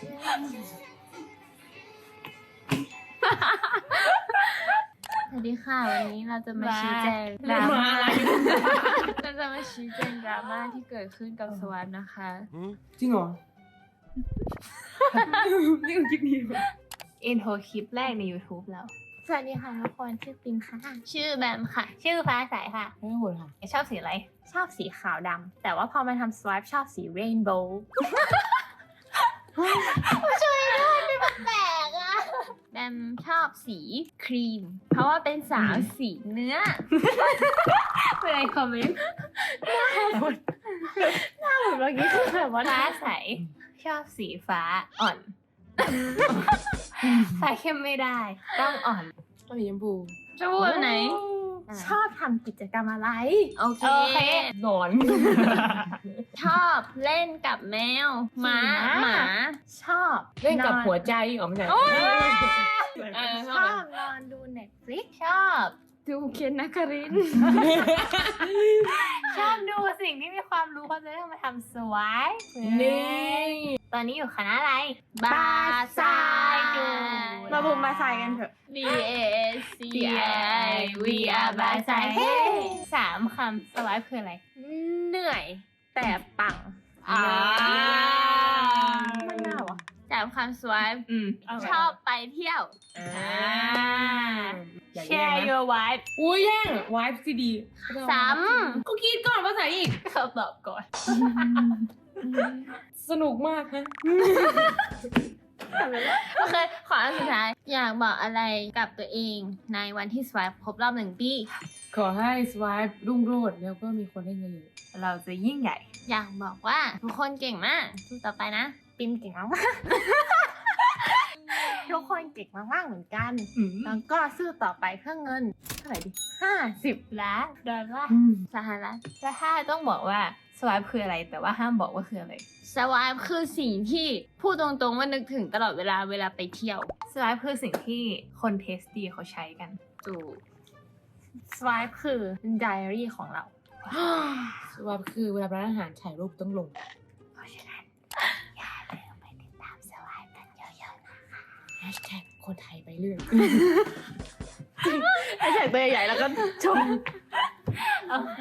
สวัสดีค่ะ วันนี้เราจะมาชี้แจงดราม่าเราจะมาชี้แจงดราม่าที่เกิดขึ้นกับสวรรค์นะคะ จริงเหรอ นี่คือคลิปนี้อินโทรคลิปแรกใน YouTube แล้ว สวัสดีค่ะทุกคนชื่อปิมค่ะ ชื่อแบมค่ะ ชื่อฟ้าใสค่ะ ไม่ต้องห่วค่ะ ชอบสีอะไร ชอบสีขาวดำแต่ว่าพอมาทำสว i p e ชอบสีเรนโบว์ แปลกอะแบมชอบสีครีม เพราะว่าเป็นสาวสีเนื้อ เป็นไรคอมเมนต์หน้าเหมือนเมื่อกี้คือแบบว่าฟ้าใส ชอบสีฟ้าอ่อน ฟ้าเข้มไม่ได้ ต้องอ่อน ก็สีชมพูจะพูดแบบไหน ชอบทำกิจกรรมอะไรโอเคโอเค นอน ชอบเล่นกับแมวหมาหมาหมาชอบเล่นกับอหัวใจอ๋อไม่ใช่เออชอบนอนดู Netflix ชอบดูเคนนักคารินทร์ชอบดูสิ่งที่มีความรู้เขาจะได้เอามาทำสวายนี่ ตอนนี้อยู่คณะอะไร บาซายจู มาบุมบาซายกันเถอะ B A C I V R บาซายเฮ้สามคำสวายคืออะไร เหนื่อย แต่ปังอ่าไม่น่าวะจำคำสวายอืมชอบไปเที่ยว อ่าอยากแชแย่งร์นะ your vibe อุ้ยแย่งวายซีดีซ้ก็คิดก่อนภาษาอีกเขาตอบก่อน สนุกมากฮะ โอเค ขออันสุดท้าย อยากบอกอะไรกับตัวเองในวันที่สวายครบรอบหนึ่งปี ขอให้สวายรุ่งโรจน์แล้วก็มีคนได้เงินเยอะเราจะยิ่งใหญ่ อยากบอกว่าทุกคนเก่งมากสู้ต่อไปนะ ปิมเก่งมากๆทุกคนเก่งมากๆเหมือนกัน อืม แล้วก็สู้ต่อไปเพื่อเงินเท่าไหร่ดิห้าสิบล้านดอลลาร์สหรัฐแล้วถ้าต้องบอกว่า สวายคืออะไรแต่ว่าห้ามบอกว่าคืออะไรสวายคือสิ่งที่พูดตรงๆว่านึกถึงตลอดเวลาเวลาไปเที่ยวสวายคือสิ่งที่คนเทสตี้เขาใช้กันจูกสวายคือไดอารี่ของเราสวายคือเวลาร้านอาหารถ่ายรูปต้องลงเพราะฉะนั้นอย่าลืมไปติดตามสวายกันเยอะๆนะแฮชแท็กคนไทยไปเรื่อยไอ้แฉกตัวใหญ่แล้วก็ชมโอเค